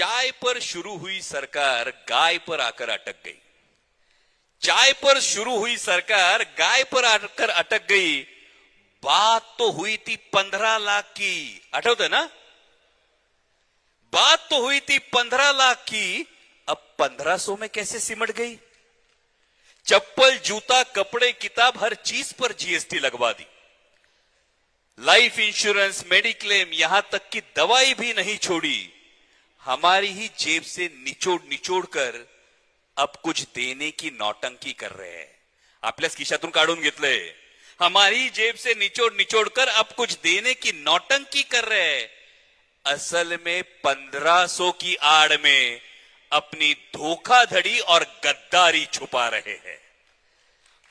चाय पर शुरू हुई सरकार गाय पर आकर अटक गई। चाय पर शुरू हुई सरकार गाय पर आकर अटक गई। बात तो हुई थी पंद्रह लाख की। आठवत ना? बात तो हुई थी पंद्रह लाख की। अब पंद्रह सौ में कैसे सिमट गई? चप्पल, जूता, कपड़े, किताब, हर चीज़ पर जीएसटी लगवा दी। लाइफ इंश्योरेंस मेडिक्लेम यहाँ तक कि दवाई भी नहीं छोड़ी। हमारी ही जेब से निचोड निचोड कर अब कुछ देने की नौटंकी कर रहे हैं। खिशातून काढून घेतलंय। हमारी जेब से निचोड निचोड कर अब कुछ देने की नौटंकी कर रहे हैं। असल में पंद्रह सौ की आड़ में अपनी धोखाधड़ी और गद्दारी छुपा रहे हैं।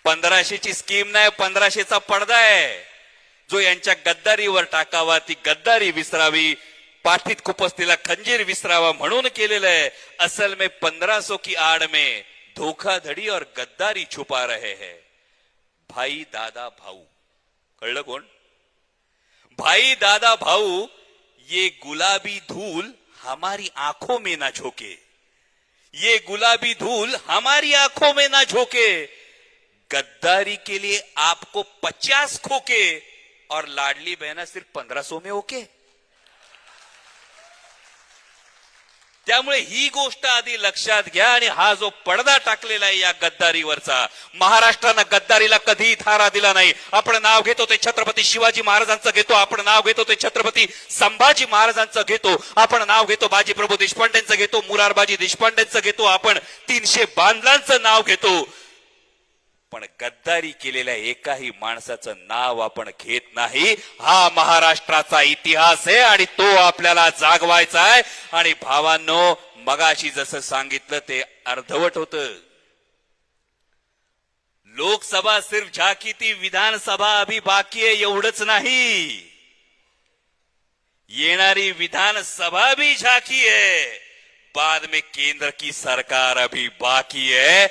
पंधराशेची स्कीम नाही पंधराशेचा पडदा आहे जो यांच्या गद्दारीवर टाकावा, ती गद्दारी विसरावी पाठीत खुपसलेला खंजीर विसरावा म्हणून केलेलं आहे. असल में पंद्रह सौ की आड़ में धोखाधड़ी और गद्दारी छुपा रहे हैं. भाई, दादा, भाऊ. कळलं कोण? भाई, दादा, भाऊ, ये गुलाबी धूल हमारी आँखों में ना झोंके. ये गुलाबी धूल हमारी आँखों में ना झोंके. गद्दारी के लिए आपको पचास खोके और लाडली बहना सिर्फ़ पंद्रह सौ में ओके. त्यामुळे ही गोष्ट आधी लक्षात घ्या आणि हा जो पडदा टाकलेला आहे या गद्दारीवरचा महाराष्ट्रानं गद्दारीला कधीही थारा दिला नाही. आपण नाव घेतो ते छत्रपती शिवाजी महाराजांचं घेतो आपण नाव घेतो ते छत्रपती संभाजी महाराजांचं घेतो आपण नाव घेतो बाजीप्रभू देशपांडेंचं घेतो मुरारबाजी देशपांडेंचं घेतो आपण तीनशे बांधलांचं नाव घेतो. पण गद्दारी केलेल्या एकाही माणसाचं नाव आपण घेत नाही. हा महाराष्ट्राचा इतिहास आहे आणि तो आपल्याला जागवायचा आहे. आणि भावांनो मगाशी जसं सांगितलं ते अर्धवट होत. लोकसभा सिर्फ झाकी ती विधानसभा अभी बाकी आहे एवढंच नाही. येणारी विधानसभा भी झाकी आहे. बाद में केंद्र की सरकार अभी बाकी है